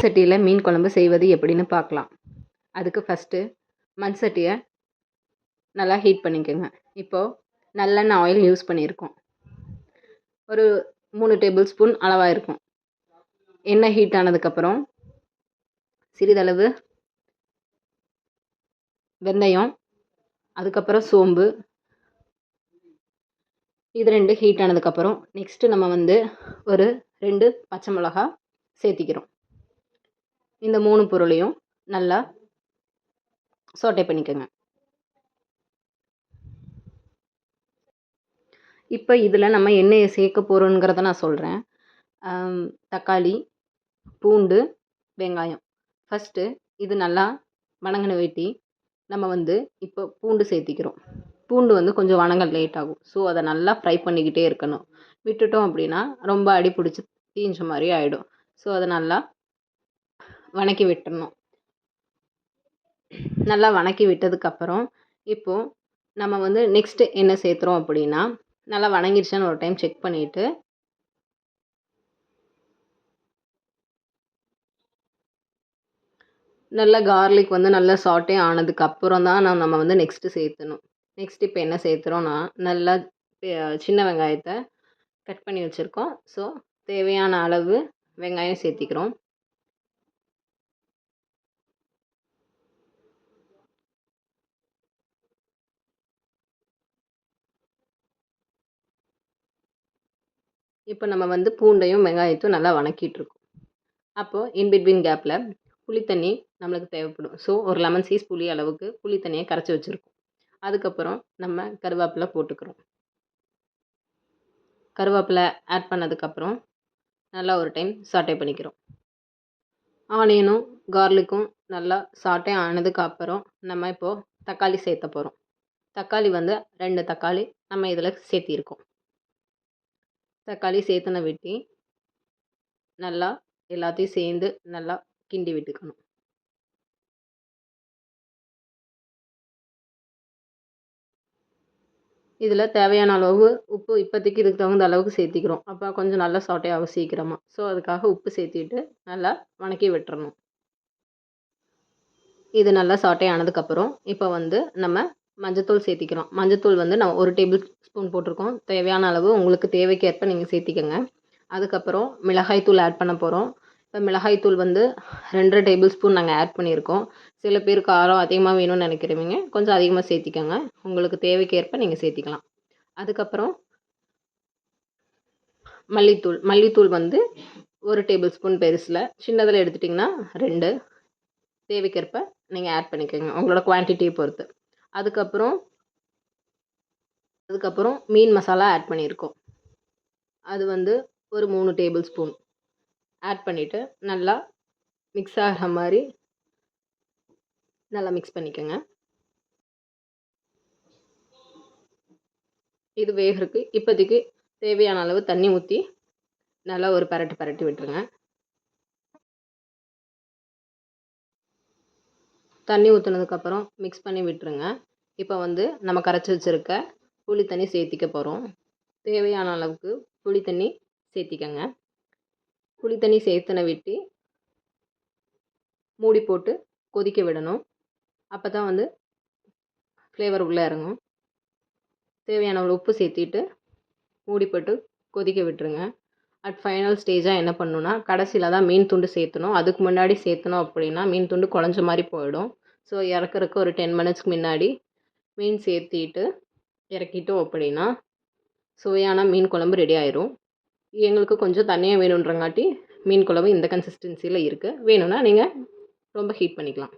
சட்டியில் மீன் குழம்பு செய்வது எப்படின்னு பார்க்கலாம். அதுக்கு ஃபஸ்ட்டு மண் சட்டியை நல்லா ஹீட் பண்ணிக்கோங்க. இப்போது நல்லெண்ணெய் ஆயில் யூஸ் பண்ணியிருக்கோம். ஒரு மூணு டேபிள் ஸ்பூன் அளவாக இருக்கும். எண்ணெய் ஹீட் ஆனதுக்கப்புறம் சிறிதளவு வெந்தயம் அதுக்கப்புறம் சோம்பு. இது ரெண்டு ஹீட் ஆனதுக்கப்புறம் நெக்ஸ்ட்டு நம்ம வந்து ஒரு ரெண்டு பச்சை மிளகா சேர்த்திக்கிறோம். இந்த மூணு பொருளையும் நல்லா சோட்டை பண்ணிக்கோங்க. இப்போ இதில் நம்ம எண்ணெயை சேர்க்க போகிறோங்கிறத நான் சொல்கிறேன் தக்காளி பூண்டு வெங்காயம். ஃபஸ்ட்டு இது நல்லா வணங்கின வெட்டி நம்ம வந்து இப்போ பூண்டு சேர்த்திக்கிறோம். பூண்டு வந்து கொஞ்சம் வணங்க லேட் ஆகும். ஸோ அதை நல்லா ஃப்ரை பண்ணிக்கிட்டே இருக்கணும். விட்டுட்டோம் அப்படின்னா ரொம்ப அடி பிடிச்சி தீஞ்ச மாதிரி ஆகிடும் ஸோ அதை நல்லா வணக்கி விட்டுறணும். நல்லா வணக்கி விட்டதுக்கப்புறம் இப்போது நம்ம வந்து நெக்ஸ்ட்டு என்ன சேர்த்துறோம் அப்படின்னா நல்லா வணங்கிடுச்சான்னு ஒரு டைம் செக் பண்ணிவிட்டு நல்லா கார்லிக் வந்து நல்லா சாட்டே ஆனதுக்கு அப்புறம் தான் நான் நம்ம வந்து நெக்ஸ்ட்டு சேர்த்தணும். நெக்ஸ்ட் இப்போ என்ன சேர்த்துறோன்னா நல்லா சின்ன வெங்காயத்தை கட் பண்ணி வச்சுருக்கோம். ஸோ தேவையான அளவு வெங்காயம் சேர்த்திக்கிறோம். இப்போ நம்ம வந்து பூண்டையும் வெங்காயத்தையும் நல்லா வணக்கிட்டுருக்கோம். அப்போது இன் பிட்வீன் கேப்பில் புளி தண்ணி நம்மளுக்கு தேவைப்படும். ஸோ ஒரு லெமன் சைஸ் புளி அளவுக்கு புளி தண்ணியை கரைச்சி வச்சுருக்கோம். அதுக்கப்புறம் நம்ம கருவேப்பிலை போட்டுக்கிறோம். கருவேப்பிலை ஆட் பண்ணதுக்கப்புறம் நல்லா ஒரு டைம் சாட்டே பண்ணிக்கிறோம். ஆனியனும் கார்லிக்கும் நல்லா சாட்டை ஆனதுக்கு அப்புறம் நம்ம இப்போது தக்காளி சேர்த்த போகிறோம் தக்காளி வந்து ரெண்டு தக்காளி நம்ம இதில் சேர்த்திருக்கோம். தக்காளி சேர்த்துன வெட்டி நல்லா எல்லாத்தையும் சேர்ந்து நல்லா கிண்டி விட்டுக்கணும். இதில் தேவையான அளவு உப்பு இப்போதைக்கு இதுக்கு தகுந்த அளவுக்கு சேர்த்திக்கிறோம். அப்போ கொஞ்சம் நல்லா சாட்டே ஆகும் சீக்கிரமாக ஸோ அதுக்காக உப்பு சேர்த்திட்டு நல்லா வணக்கி விட்டுறணும். இது நல்லா சாட்டே ஆனதுக்கப்புறம் இப்போ வந்து நம்ம மஞ்சத்தூள் சேர்த்திக்கிறோம். மஞ்சத்தூள் வந்து நான் ஒரு டேபிள் ஸ்பூன் போட்டிருக்கோம். தேவையான அளவு உங்களுக்கு தேவைக்கேற்ப நீங்கள் சேர்த்திக்கங்க. அதுக்கப்புறம் மிளகாய் தூள் ஆட் பண்ண போகிறோம் இப்போ மிளகாய் தூள் வந்து ரெண்டரை டேபிள் ஸ்பூன் நாங்கள் ஆட் பண்ணியிருக்கோம். சில பேர் காரம் அதிகமாக வேணும்னு நினைக்கிறவங்க கொஞ்சம் அதிகமாக சேர்த்திக்கோங்க. உங்களுக்கு தேவைக்கேற்ப நீங்கள் சேர்த்திக்கலாம். அதுக்கப்புறம் மல்லித்தூள். மல்லித்தூள் வந்து ஒரு டேபிள் ஸ்பூன் பெருசில். சின்னதில் எடுத்துட்டிங்கன்னா ரெண்டு. தேவைக்கேற்ப நீங்கள் ஆட் பண்ணிக்கோங்க. உங்களோட குவான்டிட்டியை பொறுத்து. அதுக்கப்புறம் அதுக்கப்புறம் மீன் மசாலா ஆட் பண்ணியிருக்கோம். அது வந்து ஒரு மூணு டேபிள் ஸ்பூன் ஆட் பண்ணிவிட்டு நல்லா மிக்ஸ் ஆகிற மாதிரி நல்லா மிக்ஸ் பண்ணிக்கோங்க. இது வேகிறதுக்கு இப்போதைக்கு தேவையான அளவு தண்ணி ஊற்றி நல்லா ஒரு பரட்டு பரட்டி விட்டுருங்க. தண்ணி ஊற்றுனதுக்கப்புறம் மிக்ஸ் பண்ணி விட்டுருங்க. இப்போ வந்து நம்ம கரைச்சி வச்சுருக்க புளி தண்ணி சேர்த்திக்க போகிறோம் தேவையான அளவுக்கு புளி தண்ணி சேர்த்திக்கங்க. புளி தண்ணி சேர்த்துன விட்டு மூடி போட்டு கொதிக்க விடணும். அப்போ தான் வந்து ஃப்ளேவர் உள்ளே இறங்கும். தேவையான ஒரு உப்பு சேர்த்திட்டு மூடி போட்டு கொதிக்க விட்டுருங்க. அட் ஃபைனல் ஸ்டேஜாக என்ன பண்ணணுன்னா கடைசியில் தான் மீன் துண்டு சேர்த்தணும். அதுக்கு முன்னாடி சேர்த்தணும் அப்படின்னா மீன் துண்டு குழஞ்ச மாதிரி போயிடும். ஸோ இறக்குறக்கு ஒரு டென் மினிட்ஸ்க்கு முன்னாடி மீன் சேர்த்திட்டு இறக்கிட்டோம் அப்படின்னா சுவையான மீன் குழம்பு ரெடி ஆயிரும். எங்களுக்கு கொஞ்சம் தண்ணியாக வேணுன்றங்காட்டி மீன் குழம்பு இந்த கன்சிஸ்டன்சியில் இருக்குது வேணும்னா நீங்கள் ரொம்ப ஹீட் பண்ணிக்கலாம்.